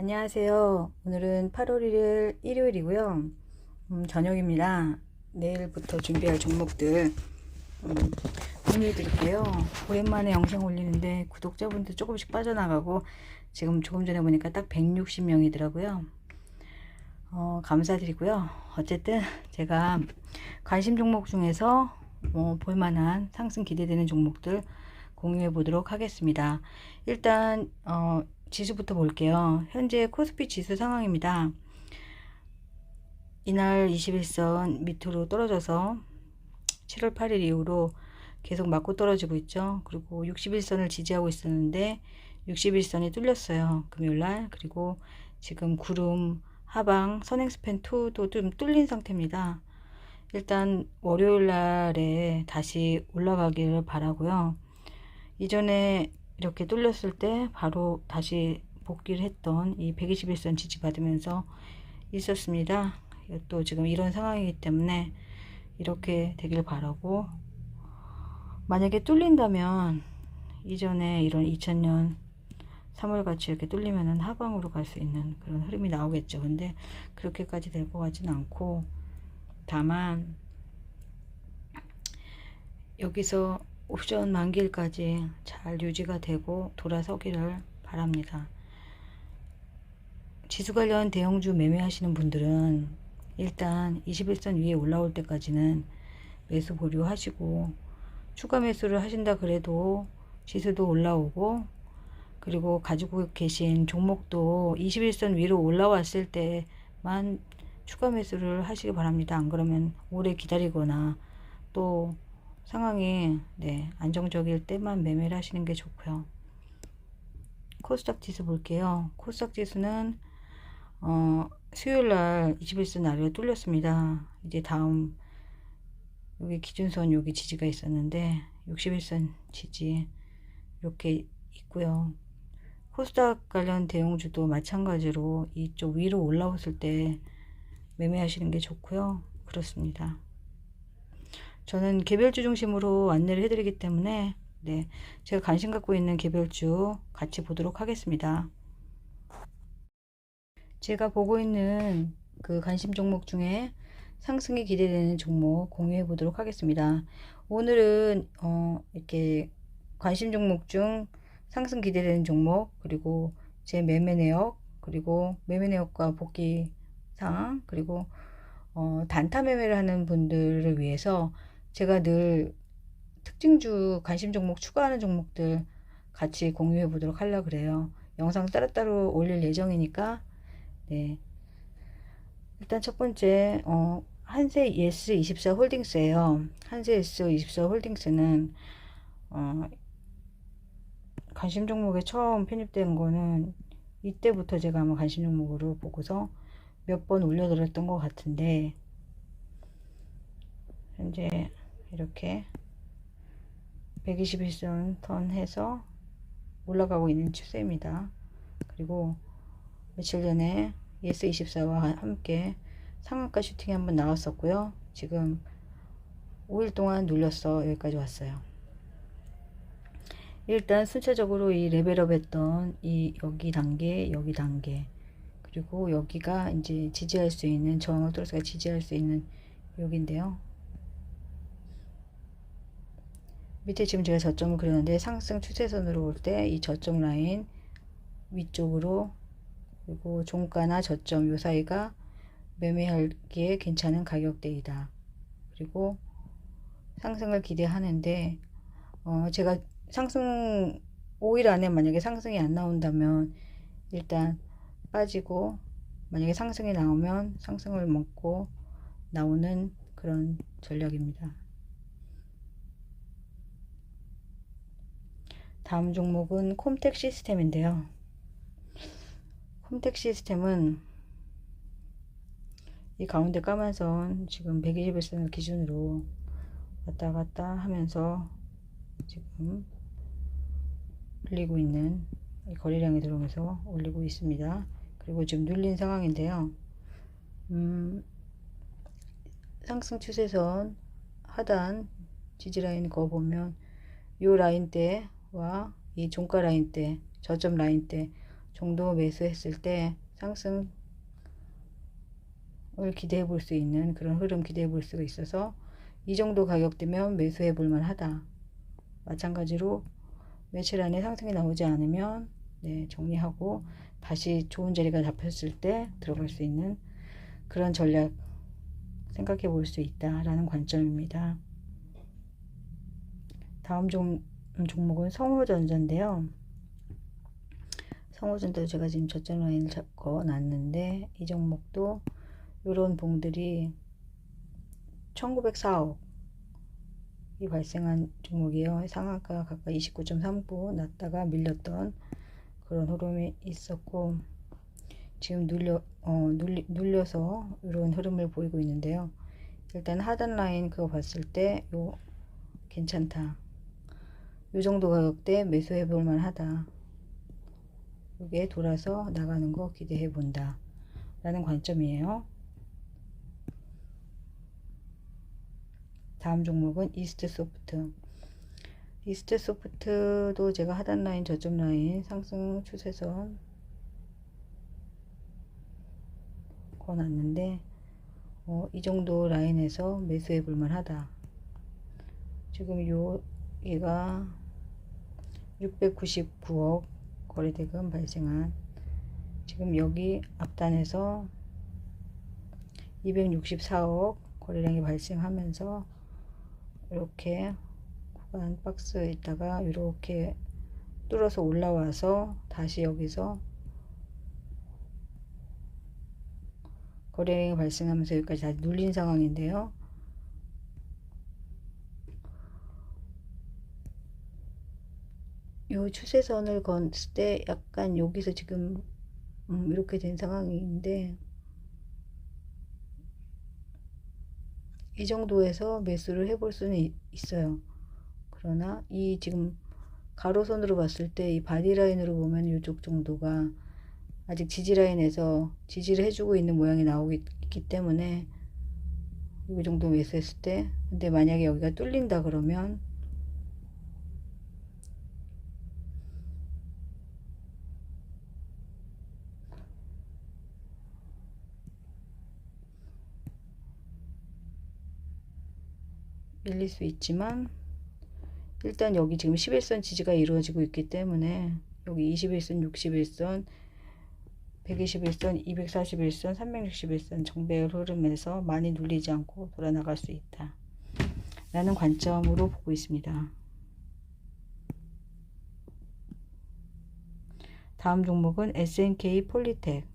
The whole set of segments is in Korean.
안녕하세요. 오늘은 8월 1일 일요일이고요. 음, 저녁입니다. 내일부터 준비할 종목들 음, 공유해 드릴게요. 오랜만에 영상 올리는데 구독자분들 조금씩 빠져나가고 지금 조금 전에 보니까 딱 160명이더라고요. 어, 감사드리고요. 어쨌든 제가 관심 종목 중에서 어, 볼만한 상승 기대되는 종목들 공유해 보도록 하겠습니다. 일단 어, 지수부터 볼게요. 현재 코스피 지수 상황입니다. 이날 21선 밑으로 떨어져서 7월 8일 이후로 계속 맞고 떨어지고 있죠. 그리고 61선을 지지하고 있었는데 61선이 뚫렸어요. 금요일날. 그리고 지금 구름 하방 선행 스팬 2도 좀 뚫린 상태입니다. 일단 월요일 날에 다시 올라가기를 바라고요. 이전에 이렇게 뚫렸을 때 바로 다시 복귀를 했던 이 121선 지지받으면서 있었습니다. 또 지금 이런 상황이기 때문에 이렇게 되길 바라고 만약에 뚫린다면 이전에 이런 2000년 3월 같이 이렇게 뚫리면은 하방으로 갈 수 있는 그런 흐름이 나오겠죠. 근데 그렇게까지 될 것 같지는 않고 다만 여기서 옵션 만기일까지 잘 유지가 되고 돌아서기를 바랍니다. 지수 관련 대형주 매매하시는 분들은 일단 21선 위에 올라올 때까지는 매수 보류하시고 추가 매수를 하신다 그래도 지수도 올라오고 그리고 가지고 계신 종목도 21선 위로 올라왔을 때만 추가 매수를 하시기 바랍니다. 안 그러면 오래 기다리거나 또 상황이 네, 안정적일 때만 매매를 하시는 게 좋고요. 코스닥 지수 볼게요. 코스닥 지수는 어, 수요일 날 21선 아래로 뚫렸습니다. 이제 다음 여기 기준선 여기 지지가 있었는데 61선 지지 이렇게 있고요. 코스닥 관련 대형주도 마찬가지로 이쪽 위로 올라왔을 때 매매하시는 게 좋고요. 그렇습니다. 저는 개별주 중심으로 안내를 해드리기 때문에 네, 제가 관심 갖고 있는 개별주 같이 보도록 하겠습니다. 제가 보고 있는 그 관심 종목 중에 상승이 기대되는 종목 공유해 보도록 하겠습니다. 오늘은 어, 이렇게 관심 종목 중 상승 기대되는 종목 그리고 제 매매 내역 그리고 매매 내역과 복귀 상황 그리고 어, 단타 매매를 하는 분들을 위해서 제가 늘 특징주 관심 종목 추가하는 종목들 같이 공유해 보도록 하려 그래요. 영상 따로따로 올릴 예정이니까 네. 일단 첫 번째 어, 한세 예스 24 홀딩스예요. 한세 예스 24 홀딩스는 어, 관심 종목에 처음 편입된 거는 이때부터 제가 아마 관심 종목으로 보고서 몇 번 올려드렸던 것 같은데 현재 이렇게 121선 턴 해서 올라가고 있는 추세입니다. 그리고 며칠 전에 예스24와 함께 상한가 슈팅이 한번 나왔었고요. 지금 5일 동안 눌렸어 여기까지 왔어요. 일단 순차적으로 이 레벨업 했던 이 여기 단계 여기 단계 그리고 여기가 이제 지지할 수 있는 저항을 뚫어서 지지할 수 있는 여기인데요. 밑에 지금 제가 저점을 그렸는데 상승 추세선으로 올 때 이 저점 라인 위쪽으로 그리고 종가나 저점 요 사이가 매매하기에 괜찮은 가격대이다. 그리고 상승을 기대하는데 어 제가 상승 5일 안에 만약에 상승이 안 나온다면 일단 빠지고 만약에 상승이 나오면 상승을 먹고 나오는 그런 전략입니다. 다음 종목은 콤텍 시스템인데요. 콤텍 시스템은 이 가운데 까만 선 지금 121선을 기준으로 왔다 갔다 하면서 지금 올리고 있는 거래량이 들어오면서 올리고 있습니다. 그리고 지금 눌린 상황인데요. 음, 상승 추세선 하단 지지라인 거 보면 요 라인대 와 이 종가 라인대 저점 라인대 정도 매수했을 때 상승을 기대해 볼 수 있는 그런 흐름 기대해 볼 수가 있어서 이 정도 가격대면 매수해 볼 만하다. 마찬가지로 며칠 안에 상승이 나오지 않으면 네, 정리하고 다시 좋은 자리가 잡혔을 때 들어갈 수 있는 그런 전략 생각해 볼 수 있다라는 관점입니다. 다음 종, 종목은 성호전자인데요. 성호전자도 제가 지금 저점 라인을 잡고 놨는데 이 종목도 이런 봉들이 1904억 이 발생한 종목이에요. 상한가 가까이 29.39 났다가 밀렸던 그런 흐름이 있었고 지금 눌려 어, 눌리, 눌려서 이런 흐름을 보이고 있는데요. 일단 하단 라인 그거 봤을 때 요 괜찮다. 요 정도 가격대 매수해 볼 만 하다. 이게 돌아서 나가는 거 기대해 본다. 라는 관점이에요. 다음 종목은 이스트 소프트. 이스트 소프트도 제가 하단 라인, 저점 라인, 상승 추세선 거놨는데 어, 이 정도 라인에서 매수해 볼 만 하다. 지금 요 얘가 699억 거래대금 발생한 지금 여기 앞단에서 264억 거래량이 발생하면서 이렇게 구간 박스에 있다가 이렇게 뚫어서 올라와서 다시 여기서 거래량이 발생하면서 여기까지 다시 눌린 상황인데요. 요 추세선을 건을 때 약간 여기서 지금 음, 이렇게 된 상황인데 이 정도에서 매수를 해볼 수는 있어요. 그러나 이 지금 가로선으로 봤을 때 이 바디라인으로 보면 이쪽 정도가 아직 지지라인에서 지지를 해주고 있는 모양이 나오기 때문에 이 정도 매수했을 때 근데 만약에 여기가 뚫린다 그러면 밀릴 수 있지만 일단 여기 지금 11선 지지가 이루어지고 있기 때문에 여기 21선, 61선, 121선, 241선, 361선 정배열 흐름에서 많이 눌리지 않고 돌아나갈 수 있다. 라는 관점으로 보고 있습니다. 다음 종목은 SNK 폴리텍.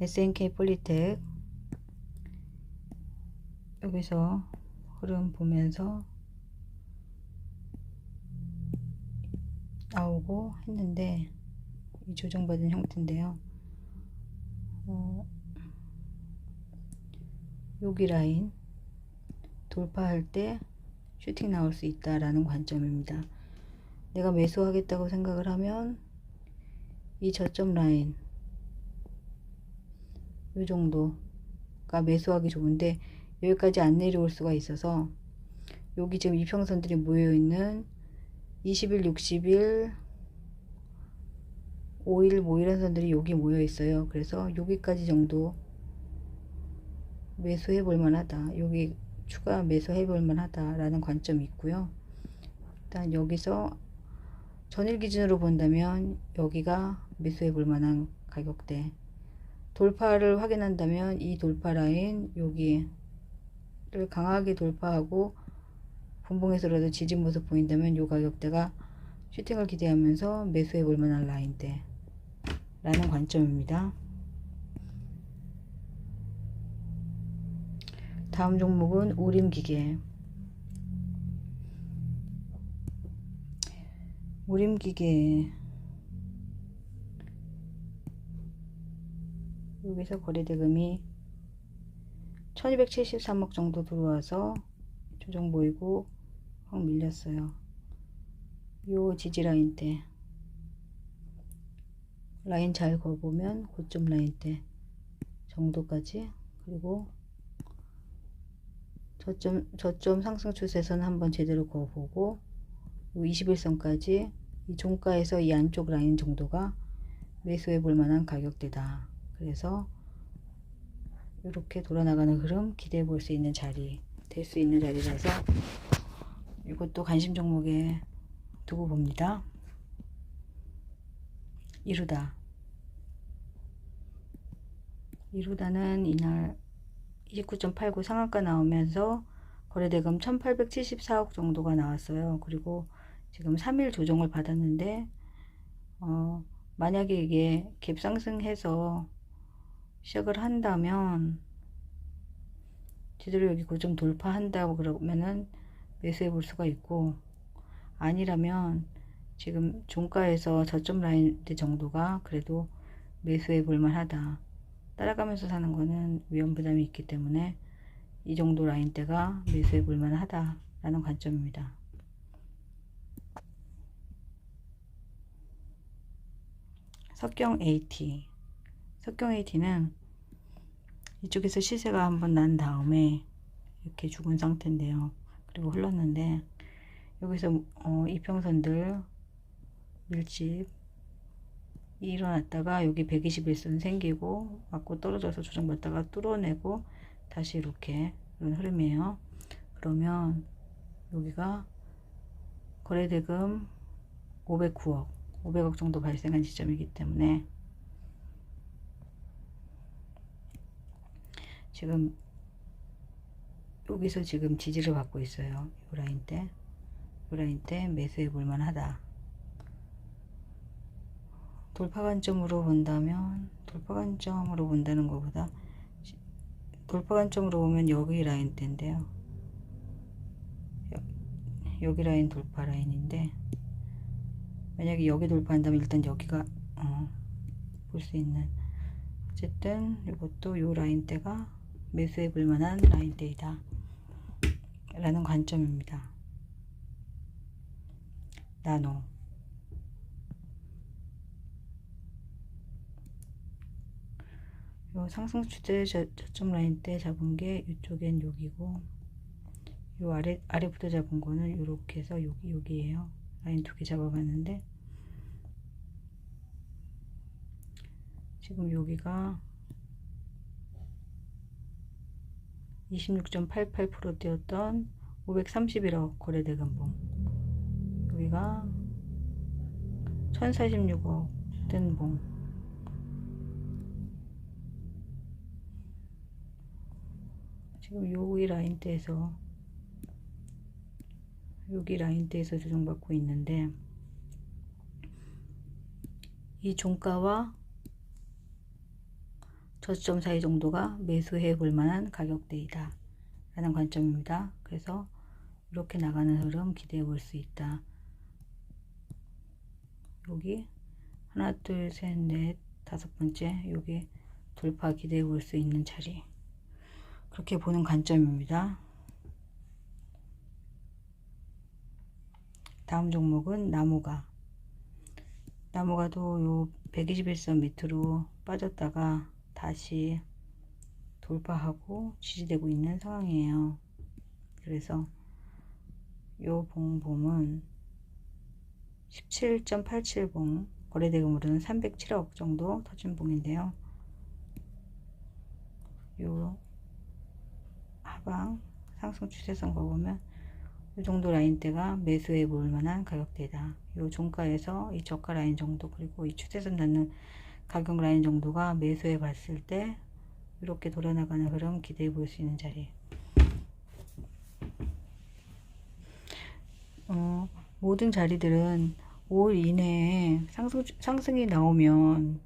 SNK 폴리텍 여기서 흐름 보면서 나오고 했는데 이 조정받은 형태인데요. 어, 여기 라인 돌파할 때 슈팅 나올 수 있다라는 관점입니다. 내가 매수하겠다고 생각을 하면 이 저점 라인 이 정도가 매수하기 좋은데 여기까지 안 내려올 수가 있어서 여기 지금 이평선들이 모여있는 20일, 60일, 5일, 뭐 이런 선들이 여기 모여있어요. 그래서 여기까지 정도 매수해 볼 만하다. 여기 추가 매수해 볼 만하다 라는 관점이 있고요. 일단 여기서 전일 기준으로 본다면 여기가 매수해 볼 만한 가격대 돌파를 확인한다면 이 돌파 라인 여기 를 강하게 돌파하고 분봉에서라도 지진 모습 보인다면 요 가격대가 슈팅을 기대하면서 매수해 볼 만한 라인대 라는 관점입니다. 다음 종목은 오림기계 오림기계 여기서 거래대금이 1273억 정도 들어와서 조정 보이고 확 밀렸어요. 요 지지라인 때 라인 잘 거보면 고점 라인 때 정도까지 그리고 저점 저점 상승 추세선 한번 제대로 거보고 21선까지 이 종가에서 이 안쪽 라인 정도가 매수해 볼 만한 가격대다. 그래서 이렇게 돌아나가는 흐름 기대해 볼 수 있는 자리 될 수 있는 자리라서 이것도 관심 종목에 두고 봅니다. 이루다 이루다는 이날 29.89 상한가 나오면서 거래대금 1874억 정도가 나왔어요. 그리고 지금 3일 조정을 받았는데 어, 만약에 이게 갭상승해서 시작을 한다면 제대로 여기 고점 돌파한다고 그러면은 매수해 볼 수가 있고 아니라면 지금 종가에서 저점 라인 정도가 그래도 매수해 볼 만하다. 따라가면서 사는 거는 위험 부담이 있기 때문에 이 정도 라인대가 매수해 볼 만하다 라는 관점입니다. 석경 AT 석경 AT는 이쪽에서 시세가 한번 난 다음에 이렇게 죽은 상태인데요. 그리고 흘렀는데 여기서 어, 이평선들 밀집 일어났다가 여기 121선 생기고 맞고 떨어져서 조정받다가 뚫어내고 다시 이렇게 이런 흐름이에요. 그러면 여기가 거래대금 509억 500억 정도 발생한 시점이기 때문에 지금 여기서 지금 지지를 받고 있어요. 이 라인 때. 이 라인 때 매수해 볼 만 하다. 돌파 관점으로 본다면 돌파 관점으로 본다는 것보다 돌파 관점으로 보면 여기 라인 때인데요. 여기 라인 돌파 라인인데 만약에 여기 돌파한다면 일단 여기가 어, 볼 수 있는 어쨌든 이것도 요 라인대가 매수해 볼 만한 라인대이다 라는 관점입니다. 나노. 요 상승 추세 저점 라인대 잡은 게 이쪽엔 여기고 요 아래 아래부터 잡은 거는 이렇게 해서 여기 여기에요. 라인 두 개 잡아봤는데 지금 여기가 26.88% 뛰었던 531억 거래대금봉. 여기가 1046억 뜬봉. 지금 여기 라인대에서 여기 라인대에서 조정받고 있는데 이 종가와 저점 사이 정도가 매수해 볼 만한 가격대이다 라는 관점입니다. 그래서 이렇게 나가는 흐름 기대해 볼 수 있다. 여기 하나 둘셋넷 다섯 번째 여기 돌파 기대해 볼 수 있는 자리 그렇게 보는 관점입니다. 다음 종목은 나무가 나무가도 요 121선 밑으로 빠졌다가 다시 돌파하고 지지되고 있는 상황이에요. 그래서 요 봉봉은 17.87봉 거래대금으로는 307억 정도 터진 봉인데요. 요 하방 상승 추세선 거 보면 이 정도 라인대가 매수해 볼 만한 가격대다. 이 종가에서 이 저가 라인 정도 그리고 이 추세선 닿는 가격 라인 정도가 매수해 봤을 때 이렇게 돌아나가는 흐름 기대해 볼 수 있는 자리. 어, 모든 자리들은 5월 이내에 상승, 상승이 나오면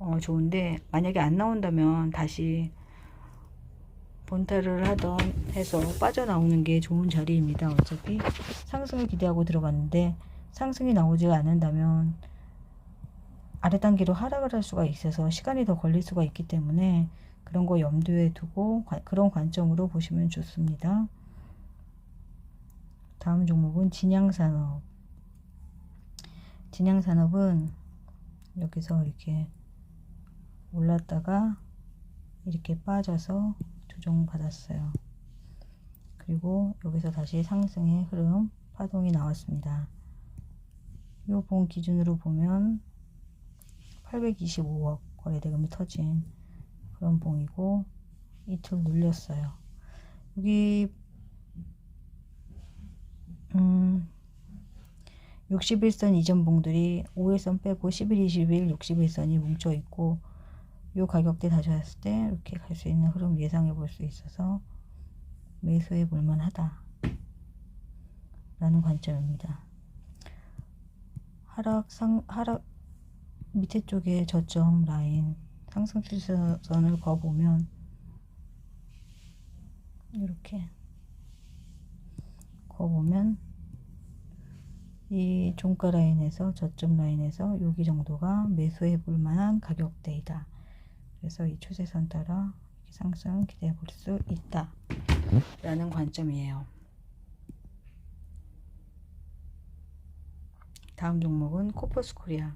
어, 좋은데 만약에 안 나온다면 다시 본타를 하던 해서 빠져나오는 게 좋은 자리입니다. 어차피 상승을 기대하고 들어갔는데 상승이 나오지 않는다면 아래 단계로 하락을 할 수가 있어서 시간이 더 걸릴 수가 있기 때문에 그런 거 염두에 두고 관, 그런 관점으로 보시면 좋습니다. 다음 종목은 진양산업. 진양산업은 여기서 이렇게 올랐다가 이렇게 빠져서 조정받았어요. 그리고 여기서 다시 상승의 흐름 파동이 나왔습니다. 요봉 기준으로 보면 825억 거래대금이 터진 그런 봉이고 이틀 눌렸어요. 여기 음 61선 이전 봉들이 5일선 빼고 11, 21, 61선이 뭉쳐 있고 요 가격대 다졌을 때 이렇게 갈 수 있는 흐름 예상해 볼 수 있어서 매수해 볼 만하다 라는 관점입니다. 하락 상 하락 밑에 쪽에 저점 라인 상승 추세선을 그어보면 이렇게 그어보면 이 종가 라인에서 저점 라인에서 여기 정도가 매수해 볼 만한 가격대이다. 그래서 이 추세선 따라 상승 기대해 볼 수 있다. 라는 관점이에요. 다음 종목은 코퍼스 코리아.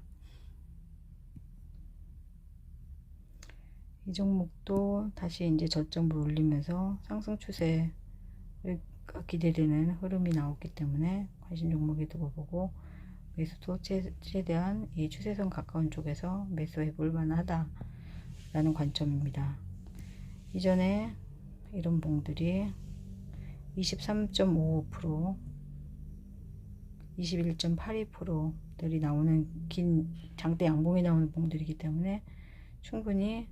이 종목도 다시 이제 저점을 올리면서 상승 추세가 기대되는 흐름이 나왔기 때문에 관심 종목에 두고 보고 매수도 최, 최대한 이 추세선 가까운 쪽에서 매수해 볼 만하다 라는 관점입니다. 이전에 이런 봉들이 23.55% 21.82%들이 나오는 긴 장대 양봉이 나오는 봉들이기 때문에 충분히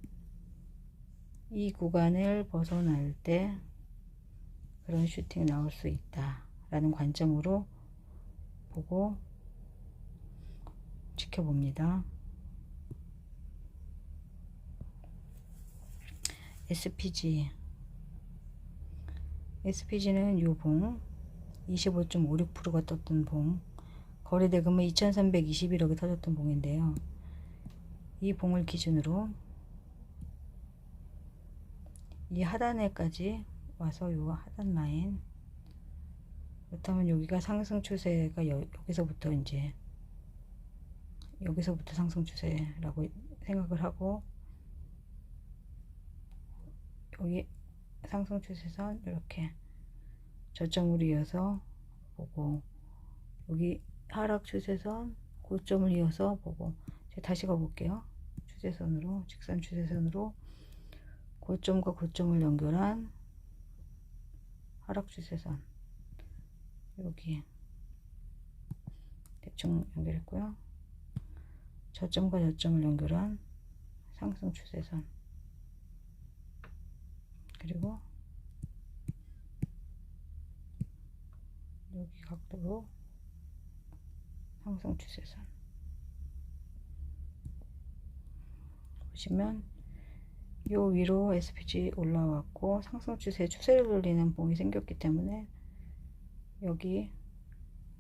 이 구간을 벗어날 때 그런 슈팅 나올 수 있다 라는 관점으로 보고 지켜봅니다. SPG SPG는 요봉 25.56%가 떴던 봉 거래대금은 2321억이 터졌던 봉인데요. 이 봉을 기준으로 이 하단에까지 와서 요 하단 라인. 그렇다면 여기가 상승 추세가 여, 여기서부터 이제 여기서부터 상승 추세라고 생각을 하고 여기 상승 추세선 이렇게 저점을 이어서 보고 여기 하락 추세선 고점을 이어서 보고 다시 가볼게요. 추세선으로 직선 추세선으로 고점과 고점을 연결한 하락 추세선. 여기 대충 연결했고요. 저점과 저점을 연결한 상승 추세선. 그리고 여기 각도로 상승 추세선. 보시면 요 위로 SPG 올라왔고 상승 추세 추세를 돌리는 봉이 생겼기 때문에 여기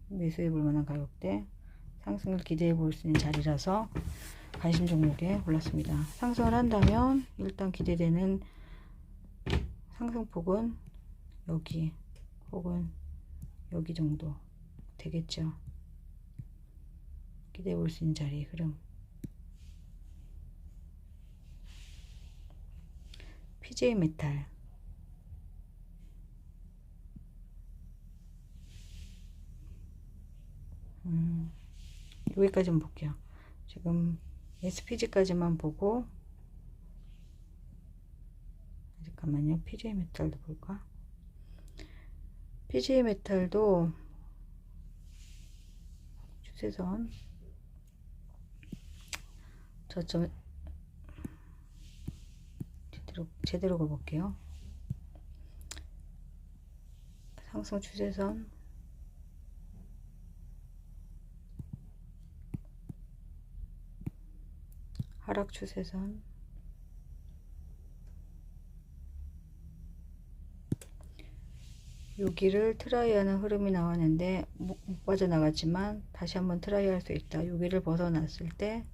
매수해 볼 만한 가격대 상승을 기대해 볼 수 있는 자리라서 관심 종목에 올랐습니다. 상승을 한다면 일단 기대되는 상승폭은 여기 혹은 여기 정도 되겠죠. 기대해 볼 수 있는 자리 흐름. PJ 메탈. 음, 여기까지만 볼게요. 지금 SPG까지만 보고 잠깐만요. PJ 메탈도 볼까? PJ 메탈도 추세선 저점 제대로 제대로 가볼게요. 상승 추세선 하락 추세선 여기를 트라이하는 흐름이 나왔는데 못 빠져나갔지만 다시 한번 트라이 할 수 있다. 여기를 벗어났을 때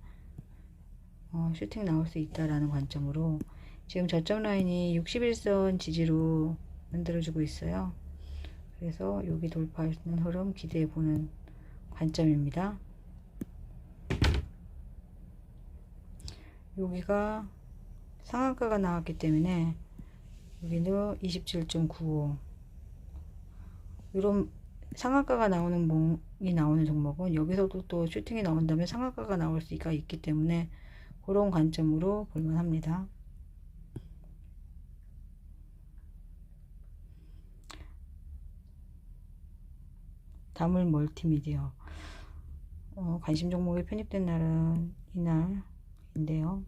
어, 슈팅 나올 수 있다라는 관점으로 지금 저점 라인이 61선 지지로 만들어주고 있어요. 그래서 여기 있는 흐름 기대해 보는 관점입니다. 여기가 상한가가 나왔기 때문에 여기도 27.95 이런 상한가가 나오는 봉이 나오는 종목은 여기서도 또 슈팅이 나온다면 상한가가 나올 수가 있기 때문에 그런 관점으로 볼만 합니다. 다물 멀티미디어 어, 관심 종목에 편입된 날은 이날인데요.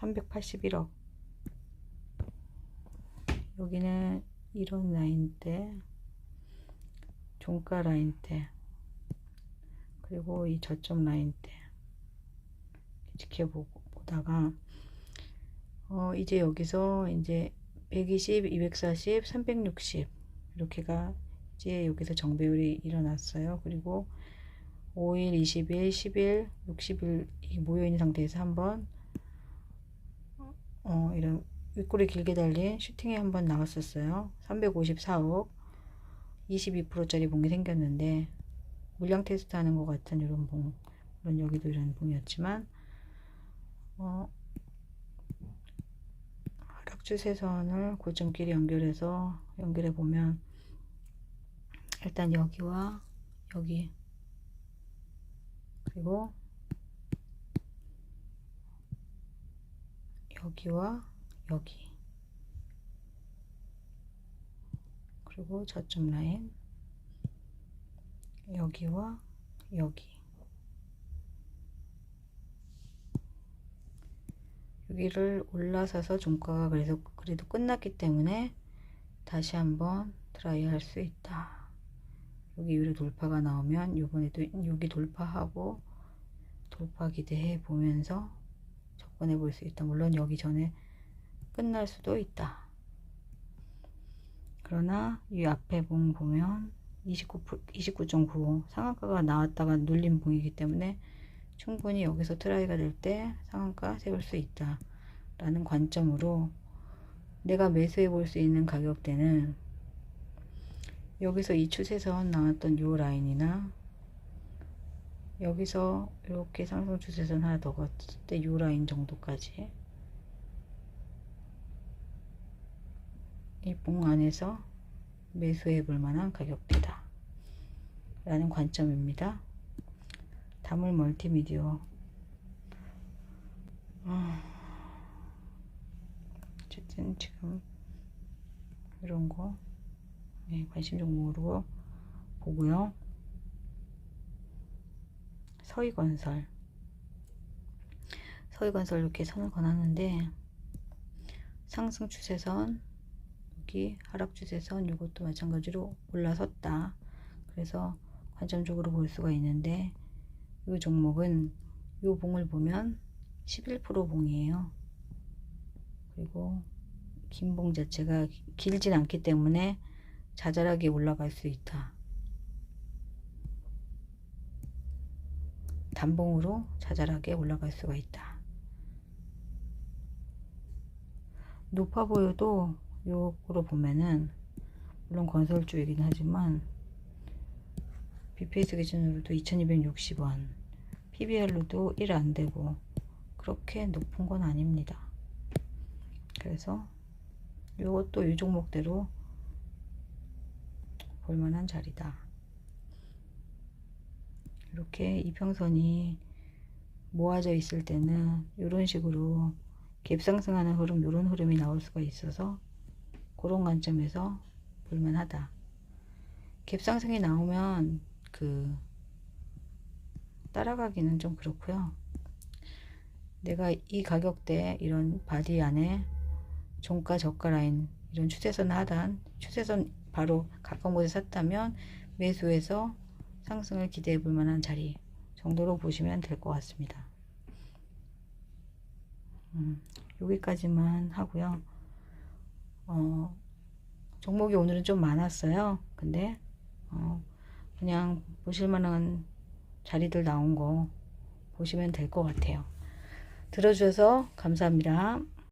381억 여기는 이런 라인대 종가 라인대 그리고 이 저점 라인대 지켜보다가 어 이제 여기서 이제 120, 240, 360 이렇게가 이제 여기서 정배율이 일어났어요. 그리고 5일, 20일, 10일, 60일 모여있는 상태에서 한번 어, 이런 윗골이 길게 달린 슈팅이 한번 나왔었어요. 354억 22%짜리 봉이 생겼는데 물량 테스트 하는 것 같은 이런 봉 물론 여기도 이런 봉이었지만 어, 하락 추세선을 고점끼리 연결해서 연결해 보면 일단 여기와 여기 그리고 여기와 여기 그리고 저점 라인 여기와 여기 여기를 올라서서 종가가 그래서 그래도 끝났기 때문에 다시 한번 트라이 할 수 있다. 여기 위로 돌파가 나오면 이번에도 여기 돌파하고 돌파 기대해 보면서 접근해 볼 수 있다. 물론 여기 전에 끝날 수도 있다. 그러나 이 앞에 봉 보면 29, 29.95 상한가가 나왔다가 눌린 봉이기 때문에 충분히 여기서 트라이가 될 때 상한가 세울 수 있다 라는 관점으로 내가 매수해 볼 수 있는 가격대는 여기서 이 추세선 나왔던 요 라인이나 여기서 이렇게 상승 추세선 하나 더 걷을 때 요 라인 정도까지 이 봉 안에서 매수해 볼 만한 가격대다 라는 관점입니다 다물 멀티미디어. 어, 어쨌든 지금 이런 거 네, 관심 종목으로 보고요. 서희건설. 서희건설 이렇게 선을 권하는데 상승 추세선 여기 하락 추세선 이것도 마찬가지로 올라섰다. 그래서 관점적으로 볼 수가 있는데 이 종목은 이 봉을 보면 11% 봉이에요. 그리고 긴 봉 자체가 길진 않기 때문에 자잘하게 올라갈 수 있다. 단봉으로 자잘하게 올라갈 수가 있다. 높아 보여도 요거로 보면은 물론 건설주이긴 하지만 BPS 기준으로도 2260원 PBR로도 1 안되고 그렇게 높은 건 아닙니다. 그래서 요것도 이 종목대로 볼만한 자리다. 이렇게 이평선이 모아져 있을 때는 이런 식으로 갭상승하는 흐름 이런 흐름이 나올 수가 있어서 그런 관점에서 볼만하다. 갭상승이 나오면 그 따라가기는 좀 그렇고요 내가 이 가격대 이런 바디 안에 종가 저가 라인 이런 추세선 하단 추세선 바로 가까운 곳에 샀다면 매수해서 상승을 기대해 볼 만한 자리 정도로 보시면 될 것 같습니다. 음, 여기까지만 하고요. 어, 종목이 오늘은 좀 많았어요. 근데 어, 그냥 보실 만한 자리들 나온 거 보시면 될 것 같아요. 들어주셔서 감사합니다.